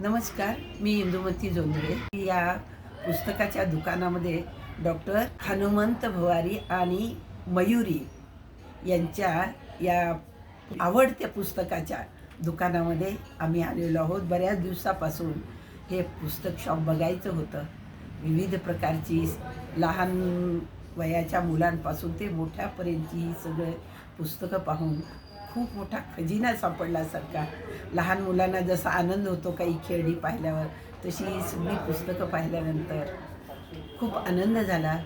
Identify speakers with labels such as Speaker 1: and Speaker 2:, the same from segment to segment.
Speaker 1: नमस्कार मी इंदुमती जोंधळे. या पुस्तकाच्या दुकानामध्ये डॉक्टर हनुमंत भवारी आणि मयुरी यांच्या या आवडत्या पुस्तकाच्या दुकानामध्ये आम्ही आलेलो आहोत. बऱ्याच दिवसापासून हे पुस्तक शॉप बघायचं होतं. विविध प्रकारची लहान वयाच्या मुलांपासून ते मोठ्यापर्यंतची ही सगळे पुस्तकं पाहून खूप मोठा खजिना सापडल्यासारखा लहान मुलांना जसा आनंद होतो काही खेळणी पाहिल्यावर तशी ही सगळी पुस्तकं पाहिल्यानंतर खूप आनंद झाला.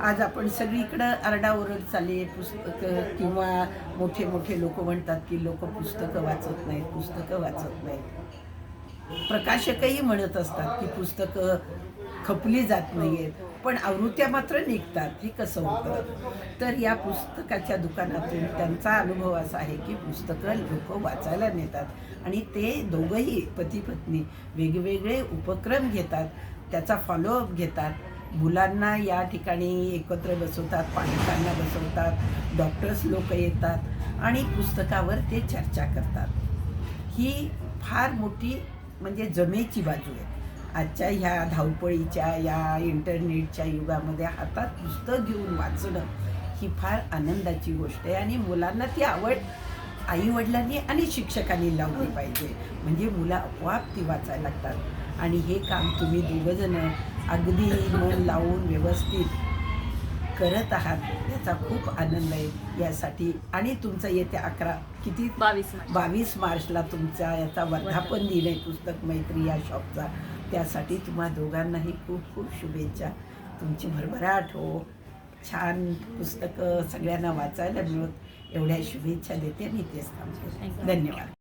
Speaker 1: आज आपण सगळीकडं आरडाओरड चालली पुस्तकं किंवा मोठे मोठे लोक म्हणतात की लोक पुस्तकं वाचत नाहीत पुस्तकं वाचत नाहीत. प्रकाशकही म्हणत असतात की पुस्तकं खपली जात नाही आहेत पण आवृत्त्या मात्र निघतात. हे कसं होतं? तर या पुस्तकाच्या दुकानातून त्यांचा अनुभव असा आहे की पुस्तकं लोक वाचायला नेतात आणि ते दोघंही पती पत्नी वेगवेगळे उपक्रम घेतात. त्याचा फॉलोअप घेतात. मुलांना या ठिकाणी एकत्र बसवतात पालकांना बसवतात डॉक्टर्स लोक येतात आणि पुस्तकावर ते चर्चा करतात. ही फार मोठी म्हणजे जमेची बाजू आहे. आजच्या ह्या धावपळीच्या या इंटरनेटच्या युगामध्ये हातात पुस्तक घेऊन वाचणं ही फार आनंदाची गोष्ट आहे आणि मुलांना ती आवड आईवडिलांनी आणि शिक्षकांनी लावली पाहिजे. म्हणजे मुलं आपोआप ती वाचायला लागतात. आणि हे काम तुम्ही दोघंजणं अगदी मन लावून व्यवस्थित करत आहात याचा खूप आनंद आहे यासाठी. आणि तुमचं येत्या अकरा किती?
Speaker 2: बावीस.
Speaker 1: बावीस मार्चला तुमचा याचा वर्धापन दिन आहे पुस्तक मैत्री या शॉपचा. त्यासाठी तुम्हा दोघांनाही खूप खूप शुभेच्छा. तुमची भरभराट हो. छान पुस्तकं सगळ्यांना वाचायला मिळत एवढ्या शुभेच्छा देते. आणि तेच थांबते. धन्यवाद.